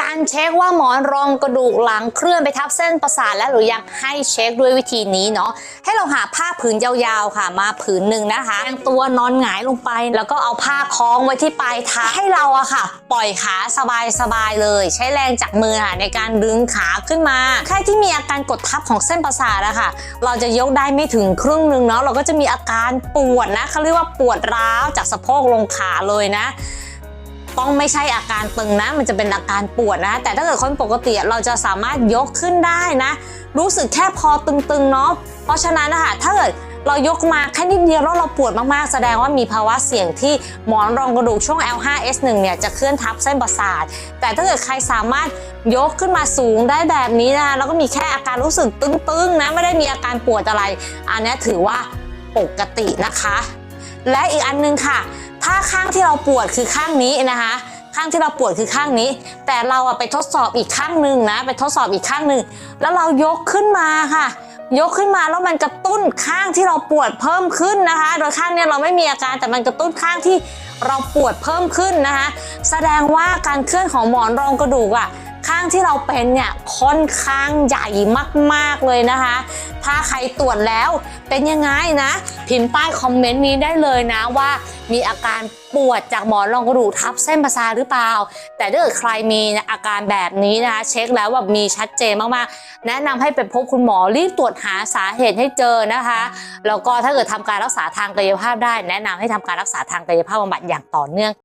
การเช็คว่าหมอนรองกระดูกหลังเคลื่อนไปทับเส้นประสาทแล้วหรือยังให้เช็คด้วยวิธีนี้เนาะให้เราหาผ้าผืนยาวๆค่ะ มาผืนหนึ่งนะคะแทงตัวนอนหงายลงไป แล้วก็เอาผ้าคล้องไว้ที่ปลายเท้าให้เราอะค่ะ ปล่อยขาสบายๆเลย ใช้แรงจากมือค่ะในการดึงขาขึ้นมาใครที่มีอาการกดทับของเส้นประสาทอะค่ะ เราจะยกได้ไม่ถึงครึ่งหนึ่งเนาะเราก็จะมีอาการปวดนะเขาเรียกว่าปวดร้าวจากสะโพกลงขาเลยนะ ต้องไม่ใช่อาการตึงนะ มันจะเป็นอาการปวดนะ แต่ถ้าเกิดคนปกติเราจะสามารถยกขึ้นได้นะ รู้สึกแค่พอตึงๆเนาะเพราะฉะนั้นนะคะถ้าเกิดเรายกมาแค่นิดเดียวแล้วเราปวดมากๆ แสดงว่ามีภาวะเสี่ยงที่หมอนรองกระดูกช่วง L5S1 เนี่ยจะเคลื่อนทับเส้นประสาท แต่ถ้าเกิดใครสามารถยกขึ้นมาสูงได้แบบนี้นะคะแล้วก็มีแค่อาการรู้สึกตึงๆนะไม่ได้มีอาการปวดอะไร อันนี้ถือว่าปกตินะคะ และอีกอันนึงค่ะ ถ้าข้างที่เราปวดคือข้างนี้นะคะ ข้างที่เราปวดคือข้างนี้ แต่เราอะไปทดสอบอีกข้างหนึ่งนะ ไปทดสอบอีกข้างหนึ่งแล้วเรายกขึ้นมาค่ะ ยกขึ้นมาแล้วมันกระตุ้นข้างที่เราปวดเพิ่มขึ้นนะคะ โดยข้างเนี้ยเราไม่มีอาการแต่มันกระตุ้นข้างที่เราปวดเพิ่มขึ้นนะคะ แสดงว่าการเคลื่อนของหมอนรองกระดูกอะ่ะางที่เราเป็นเนี่ยค่อนข้างใหญ่มากๆเลยนะคะ ถ้าใครตรวจแล้วเป็นยังไงนะ พิมพ์ใต้คอมเมนต์นี้ได้เลยนะว่า มีอาการปวดจากหมอนรองกระดูกทับเส้นประสาทหรือเปล่า แต่ถ้าเกิดใครมีอาการแบบนี้นะคะเช็คแล้วแบบมีชัดเจนมากๆ แนะนำให้ไปพบคุณหมอรีบตรวจหาสาเหตุให้เจอนะคะแล้วก็ถ้าเกิดทำการรักษาทางกายภาพได้ แนะนำให้ทำการรักษาทางกายภาพบำบัดอย่างต่อเนื่อง